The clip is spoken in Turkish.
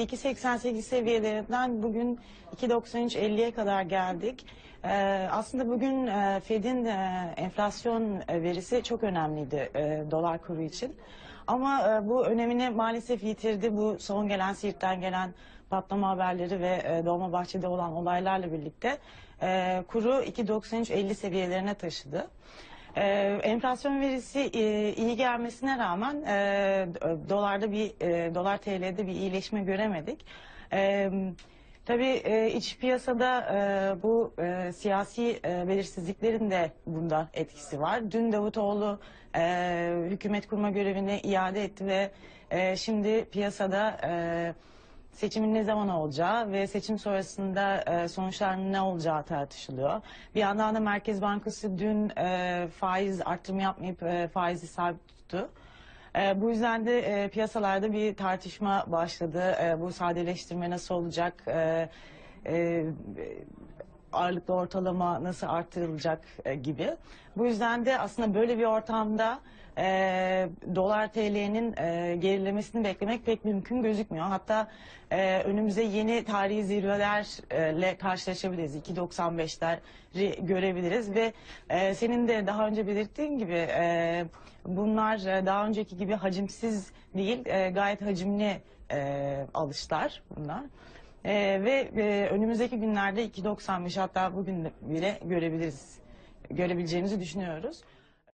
2.88 seviyelerinden bugün 2.93.50'ye kadar geldik. Ee, aslında bugün e, Fed'in e, enflasyon e, verisi çok önemliydi e, dolar kuru için. Ama e, bu önemini maalesef yitirdi. Bu son gelen Siirt'ten gelen patlama haberleri ve e, Dolmabahçe'de olan olaylarla birlikte e, kuru 2.93.50 seviyelerine taşıdı. Ee, enflasyon verisi e, iyi gelmesine rağmen e, dolarda bir e, dolar TL'de bir iyileşme göremedik. E, tabii e, iç piyasada e, bu e, siyasi e, belirsizliklerin de bunda etkisi var. Dün Davutoğlu e, hükümet kurma görevini iade etti ve e, şimdi piyasada e, seçimin ne zaman olacağı ve seçim sonrasında e, sonuçlarının ne olacağı tartışılıyor. Bir yandan da Merkez Bankası dün e, faiz artırımı yapmayıp e, faizi sabit tuttu. E, bu yüzden de e, piyasalarda bir tartışma başladı. E, bu sadeleştirme nasıl olacak? E, e, ağırlıklı ortalama nasıl artırılacak e, gibi. Bu yüzden de aslında böyle bir ortamda e, dolar TL'nin e, gerilemesini beklemek pek mümkün gözükmüyor. Hatta e, önümüze yeni tarihi zirvelerle karşılaşabiliriz. 2.95'leri görebiliriz ve e, senin de daha önce belirttiğin gibi e, bunlar e, daha önceki gibi hacimsiz değil, e, gayet hacimli e, alışlar bunlar. Ee, ve e, önümüzdeki günlerde 2.95 hatta bugün bile görebiliriz, görebileceğimizi düşünüyoruz.